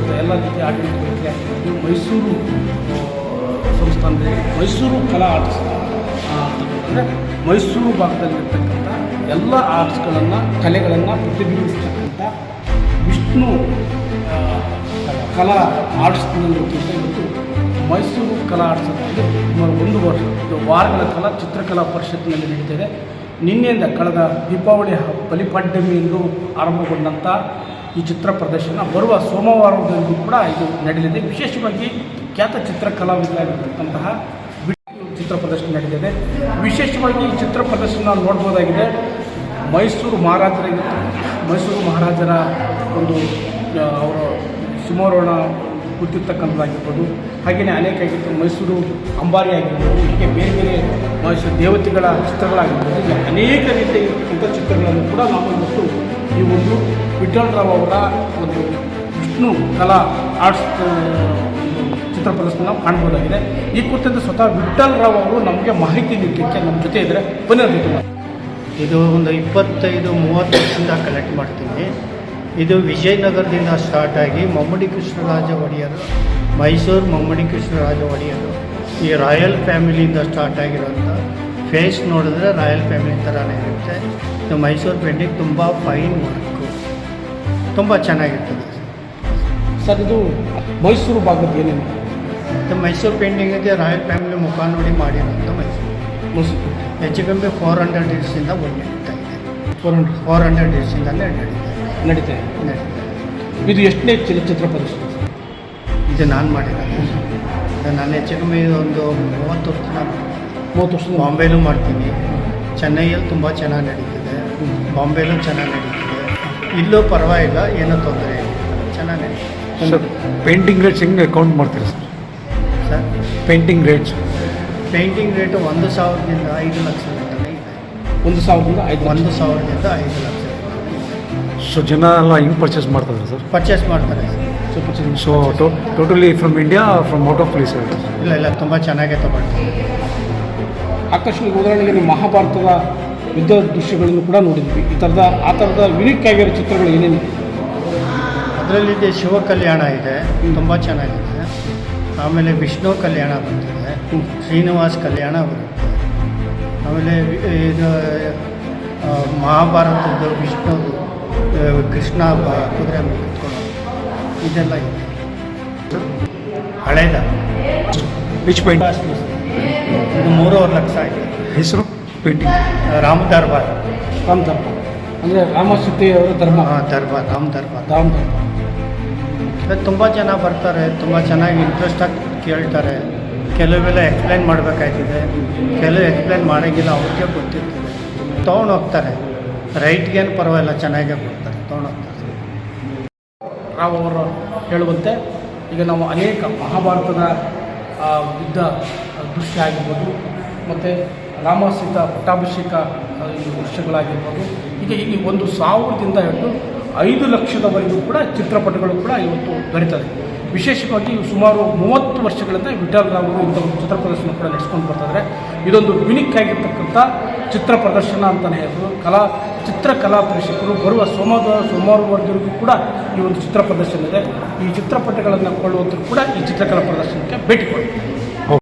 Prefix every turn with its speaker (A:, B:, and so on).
A: ಅಂತ ಎಲ್ಲ ರೀತಿಯ ಆಟಕ್ಕೆ ಇದು ಮೈಸೂರು ಸಂಸ್ಥಾನದ ಮೈಸೂರು ಕಲಾ ಆರ್ಟ್ಸ್ ಅಂತಂದರೆ ಮೈಸೂರು ಭಾಗದಲ್ಲಿರ್ತಕ್ಕಂಥ ಎಲ್ಲ ಆರ್ಟ್ಸ್ಗಳನ್ನು, ಕಲೆಗಳನ್ನು ಪ್ರತಿಬಿಂಬಿಸ್ತಕ್ಕಂಥ ವಿಷ್ಣು ಕಲಾ ಆರ್ಟ್ಸ್ನಲ್ಲಿ ಇವತ್ತು ಮೈಸೂರು ಕಲಾ ಆರ್ಟ್ಸ್ ಅಂತಂದರೆ ಸುಮಾರು ಒಂದು ವರ್ಷ ವಾರಗಳ ಕಾಲ ಚಿತ್ರಕಲಾ ಪರಿಷತ್ನಲ್ಲಿ ನಡೀತೇವೆ ನಿನ್ನೆಯಿಂದ ಕಳೆದ ದೀಪಾವಳಿ ಬಲಿಪಾಡ್ಯಮಿಯಂದು ಆರಂಭಗೊಂಡಂಥ ಈ ಚಿತ್ರ ಪ್ರದರ್ಶನ ಬರುವ ಸೋಮವಾರದವರೆಗೂ ಕೂಡ ಇದು ನಡೆಯಲಿದೆ. ವಿಶೇಷವಾಗಿ ಖ್ಯಾತ ಚಿತ್ರ ಕಲಾವಿದರಾಗಿರ್ತಕ್ಕಂತಹ ಚಿತ್ರ ಪ್ರದರ್ಶನ ನಡೆದಿದೆ ವಿಶೇಷವಾಗಿ ಈ ಚಿತ್ರ ಪ್ರದರ್ಶನ ನೋಡ್ಬೋದಾಗಿದೆ. ಮೈಸೂರು ಮಹಾರಾಜರ ಮೈಸೂರು ಮಹಾರಾಜರ ಒಂದು ಅವರು ಸಿಂಹಾರೋಹಣ ಕೂತಿರ್ತಕ್ಕಂಥದ್ದಾಗಿರ್ಬೋದು ಹಾಗೆಯೇ ಅನೇಕ ಆಗಿರ್ಬೋದು. ಮೈಸೂರು ಅಂಬಾರಿ ಆಗಿರ್ಬೋದು. ಹೀಗೆ ಬೇರೆ ಬೇರೆ ಮೈಸೂರು ದೇವತೆಗಳ ಚಿತ್ರಗಳಾಗಿರ್ಬೋದು. ಅನೇಕ ರೀತಿಯ ಚಿತ್ರಗಳನ್ನು ಕೂಡ ನಾವು ಇವತ್ತು ಈ ಒಂದು ವಿಠ್ಠಲರಾವ್ ಅವರ ಒಂದು ವಿಷ್ಣು ಕಲಾ ಆರ್ಟ್ಸ್ ಚಿತ್ರ ಪ್ರದರ್ಶನ ನಾವು ಕಾಣ್ಬೋದಾಗಿದೆ. ಈ ಕುರಿತಂತೆ ಸ್ವತಃ ವಿಠ್ಠಲ್ ರಾವ್ ಅವರು ನಮಗೆ ಮಾಹಿತಿ ನೀಡಲಿಕ್ಕೆ ನಮ್ಮ ಜೊತೆ ಇದ್ದರೆ ಬನ್ನಿ
B: ಇದು ಒಂದು ಇಪ್ಪತ್ತೈದು ಮೂವತ್ತು ವರ್ಷದಿಂದ ಕಲೆಕ್ಟ್ ಮಾಡ್ತೀನಿ ಇದು ವಿಜಯನಗರದಿಂದ ಸ್ಟಾರ್ಟ್ ಆಗಿ ಮಮ್ಮಡಿ ಕೃಷ್ಣರಾಜ ಒಡೆಯರು, ಮೈಸೂರು ಮಮ್ಮಡಿ ಕೃಷ್ಣರಾಜ ಒಡೆಯರು, ಈ ರಾಯಲ್ ಫ್ಯಾಮಿಲಿಯಿಂದ ಸ್ಟಾರ್ಟ್ ಆಗಿರೋಂಥ ಫೇಸ್ ನೋಡಿದ್ರೆ ರಾಯಲ್ ಫ್ಯಾಮಿಲಿ ಥರನೇ ಇರುತ್ತೆ. ಇದು ಮೈಸೂರು ಪೇಂಟಿಂಗ್ ತುಂಬ ಫೈನ್ ವರ್ಕು ತುಂಬ ಚೆನ್ನಾಗಿರ್ತದೆ
A: ಸರ್ ಇದು ಮೈಸೂರು ಭಾಗದ ಏನೇನು?
B: ಇದು ಮೈಸೂರು ಪೇಂಟಿಂಗ್ ಇದೆ ರಾಯಲ್ ಫ್ಯಾಮಿಲಿ ಮುಖ ನೋಡಿ ಮಾಡಿರೋಂಥ ಮೈಸೂರು.
A: ಮೈಸೂರು.
B: ಹೆಚ್ಚು ಕಮ್ಮಿ ಫೋರ್ ಹಂಡ್ರೆಡ್ ಡೇಸಿಂದ ಒಂದು ನಡೀತಾ ಇದೆ
A: ಫೋರ್ ಹಂಡ್ರೆಡ್
B: ಫೋರ್ ಹಂಡ್ರೆಡ್ ಡೇಸಿಂದಲೇ ನಡೀತಾ ಇದೆ.
A: ನಡೀತಾ ಇದೆ.
B: ನಡೀತಾ ಇದೆ.
A: ಇದು ಎಷ್ಟನೇ ಚಲನಚಿತ್ರ ಪ್ರದರ್ಶನ?
B: ಇದು ನಾನು ಮಾಡಿರೋದು ನಾನು ಹೆಚ್ಚು ಕಮ್ಮಿ ಒಂದು ಮೂವತ್ತು ವರ್ಷದ
A: ಮೂವತ್ತು ವರ್ಷ.
B: ಬಾಂಬೆಲೂ ಮಾಡ್ತೀನಿ. ಚೆನ್ನೈಯಲ್ಲಿ ತುಂಬ ಚೆನ್ನಾಗಿ ನಡೀತಿದೆ. ಬಾಂಬೆಲೂ ಚೆನ್ನಾಗಿ ನಡೀತಿದೆ. ಇಲ್ಲೂ ಪರವಾಗಿಲ್ಲ ಏನೂ ತೊಂದರೆ ಇಲ್ಲ. ಚೆನ್ನಾಗಿ
C: ಸರ್ ಪೇಂಟಿಂಗ್ ರೇಟ್ಸ್ ಹೆಂಗೆ ಅಕೌಂಟ್ ಮಾಡ್ತೀರಾ sir?
B: Sir?
C: Painting rates.
B: Painting rate ಒಂದು ಸಾವಿರದಿಂದ ಐದು ಲಕ್ಷ
A: ಒಂದು ಸಾವಿರದಿಂದ ಐದು ಒಂದು
B: ಸಾವಿರದಿಂದ ಐದು ಲಕ್ಷ
C: ಸೊ ಜನ ಎಲ್ಲ ಹೆಂಗೆ ಪರ್ಚೇಸ್ ಮಾಡ್ತಾರೆ ಸರ್?
B: ಪರ್ಚೇಸ್ ಮಾಡ್ತಾರೆ
A: so purchase
C: so totally from India from out of place
B: ಇಲ್ಲ ಇಲ್ಲ ತುಂಬ ಚೆನ್ನಾಗೇ ತಗೊಳ್ತಾರೆ
A: ಆಕರ್ಷಣೆಗೆ ಉದಾಹರಣೆಗೆ ನಿಮ್ಮ ಮಹಾಭಾರತದ ಯುದ್ಧ ದೃಶ್ಯಗಳನ್ನು ಕೂಡ ನೋಡಿದ್ವಿ. ಈ ಥರದ ಆ ಥರದ ಯುನಿಕ್ ಆಗಿರೋ ಚಿತ್ರಗಳು ಏನೇನು?
B: ಅದರಲ್ಲಿದೆ ಶಿವ ಕಲ್ಯಾಣ ಇದೆ ತುಂಬ ಚೆನ್ನಾಗಿದೆ. ಆಮೇಲೆ ವಿಷ್ಣು ಕಲ್ಯಾಣ ಬರ್ತಿದೆ ಶ್ರೀನಿವಾಸ್ ಕಲ್ಯಾಣ ಬರುತ್ತೆ. ಆಮೇಲೆ ಇದು ಮಹಾಭಾರತದ್ದು ವಿಷ್ಣುದು ಕೃಷ್ಣ ಬ- ಕುದುರೆ ಕುತ್ಕೊಳ್ಳೋದು ಇದೆಲ್ಲ ಇದೆ. ಹಳೇದ? ಇದು ಮೂರುವರೆ ಲಕ್ಷ ಆಗಿದೆ.
C: ಹೆಸರು? ಪೇಂಟಿಂಗ್
B: ರಾಮ ದರ್ಬಾರ್.
A: ರಾಮ್ ದರ್ಬಾರ್. ಅಂದರೆ ರಾಮ ಸೀತೆಯವರ ಧರ್ಮ.
B: ಹಾಂ ದರ್ಬಾರ್ ರಾಮ ದರ್ಬಾರ್.
A: ರಾಮ್ ದರ್ಬಾರ್.
B: ತುಂಬ ಜನ ಬರ್ತಾರೆ ತುಂಬ ಚೆನ್ನಾಗಿ ಇಂಟ್ರೆಸ್ಟಾಗಿ ಕೇಳ್ತಾರೆ. ಕೆಲವೆಲ್ಲ ಎಕ್ಸ್ಪ್ಲೈನ್ ಮಾಡಬೇಕಾಯ್ತಿದೆ. ಕೆಲವು ಎಕ್ಸ್ಪ್ಲೈನ್ ಮಾಡೋಂಗಿಲ್ಲ ಅವ್ರಿಗೆ ಗೊತ್ತಿರ್ತದೆ. ತೊಗೊಂಡು ಹೋಗ್ತಾರೆ. ರೈಟ್ಗೇನು ಪರವಾಗಿಲ್ಲ ಚೆನ್ನಾಗೇ ಕೊಡ್ತಾರೆ. ತೊಗೊಂಡು ಹೋಗ್ತಾರೆ.
A: ರಾವ್ ಅವರು ಹೇಳುವಂತೆ ಈಗ ನಾವು ಅನೇಕ ಮಹಾಭಾರತದ ಯುದ್ಧ ದೃಶ್ಯ ಆಗಿರ್ಬೋದು ಮತ್ತು ರಾಮ ಸೀತಾ ಪಟ್ಟಾಭಿಷೇಕ ದೃಶ್ಯಗಳಾಗಿರ್ಬೋದು ಈಗ ಇಲ್ಲಿ ಒಂದು ಸಾವಿರದಿಂದ ಹಿಡಿದು ಐದು ಲಕ್ಷದವರೆಗೂ ಕೂಡ ಚಿತ್ರಪಟಗಳು ಕೂಡ ಇವತ್ತು ದೊರೀತದೆ ವಿಶೇಷವಾಗಿ ಸುಮಾರು ಮೂವತ್ತು ವರ್ಷಗಳಿಂದ ವಿಠಲ್ ಅವರು ಇಂಥ ಒಂದು ಚಿತ್ರ ಪ್ರದರ್ಶನ ಕೂಡ ನಡೆಸ್ಕೊಂಡು ಬರ್ತಾರೆ ಇದೊಂದು ಯುನಿಕ್ ಆಗಿರ್ತಕ್ಕಂಥ ಚಿತ್ರ ಪ್ರದರ್ಶನ ಅಂತಲೇ ಹೇಳ್ಬೋದು. ಕಲಾ, ಚಿತ್ರಕಲಾ ಪ್ರೇಕ್ಷಕರು ಬರುವ ಸೋಮವಾರ ಸೋಮವಾರವರೆಗೂ ಕೂಡ ಈ ಒಂದು ಚಿತ್ರ ಪ್ರದರ್ಶನ ಇದೆ. ಈ ಚಿತ್ರಪಟಗಳನ್ನು ಕೊಳ್ಳುವಂಥದ್ದು ಕೂಡ ಈ ಚಿತ್ರಕಲಾ ಪ್ರದರ್ಶನಕ್ಕೆ ಭೇಟಿ ಕೊಡಿ.